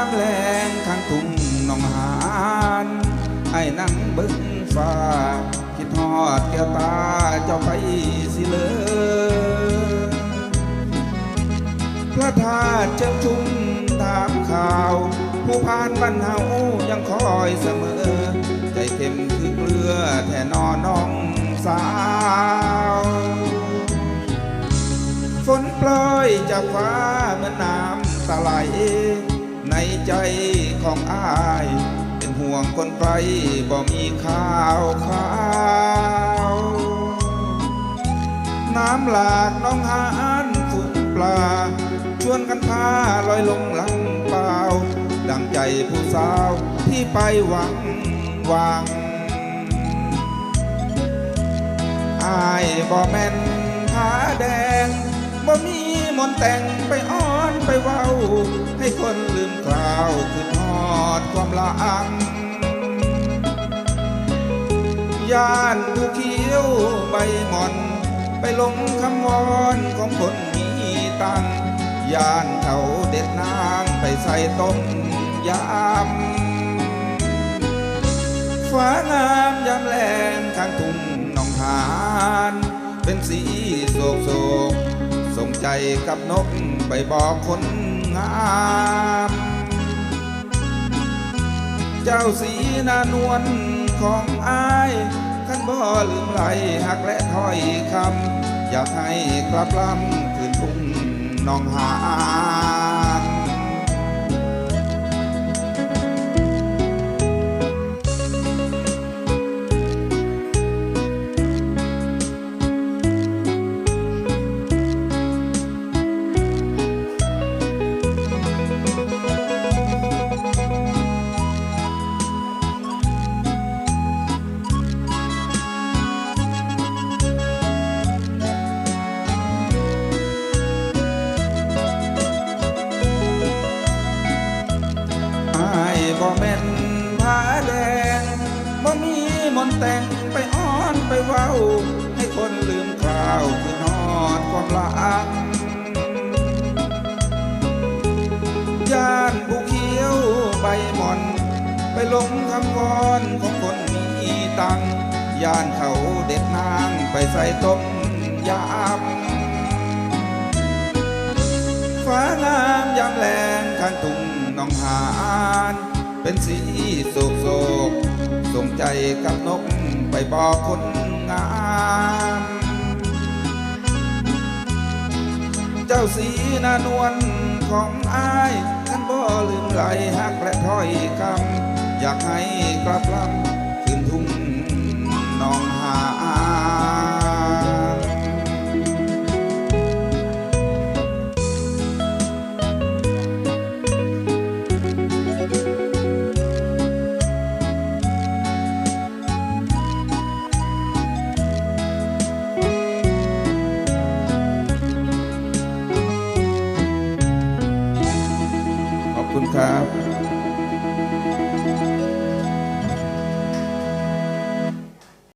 ามแรงข้างทุ่งหนองหานไอ้นั่งบึ้งฟ้า คิดทอดแก้วตาเจ้าไปสิเลยพระธาตุเจ้าทุ่งถามข่าว ผู้พานบ้านเฮายังคอยเสมอ ใจเข้มคือเกลือแท่นอน้องสาวฝนปล่อยจากฟ้าเหมือนน้ำตาไหล ในใจของอาย เป็นห่วงคนไกลบ่มีข้าวข้าว น้ำหลากน้องหานฝุ่นปลา ชวนกันพาลอยลงลำเปล่า ดังใจผู้สาวที่ไปหวังหวังอายบ่แม่นผาแดงบ่มี มนแต่งไปอ้อนไปเว้า ให้คนลืมคราวคือทอดความลังย่านผู้เขียวใบหมอน ไปลงคำวอนของคนมีตังย่านเขาเด็ดนางไปใส่ต้มยำฟ้างามยามแลงข้างทุ่งหนองหาน เป็นสีโศกโศ กส่งใจกับนกไปบอกคนงาม เจ้าสีนานวลของอายขันบ่ลืมไหลหักและถ้อยคำ อยากให้กลับลำคืนทุ่งหนองหาายบ่แม่นผาแดงบ่มีมนแต่งไปอ้อนไปเว้า ให้คนลืมคราวคือนอดความลังย่านบุเขียวใบหม่อน ไปลงคำวอนของคนมีตังย่านเขาเด็ดนางไปใส่ต้มยำฟ้างามยามแรงข้างทุ่งหนองหาน เป็นสีสุกโศกส่งใจกับนกไปบอกคนงาม เจ้าสีนานวลของอายท่านบ่ลืมไหลหักและถ้อยคำอยากให้กลับลำ คุณครับ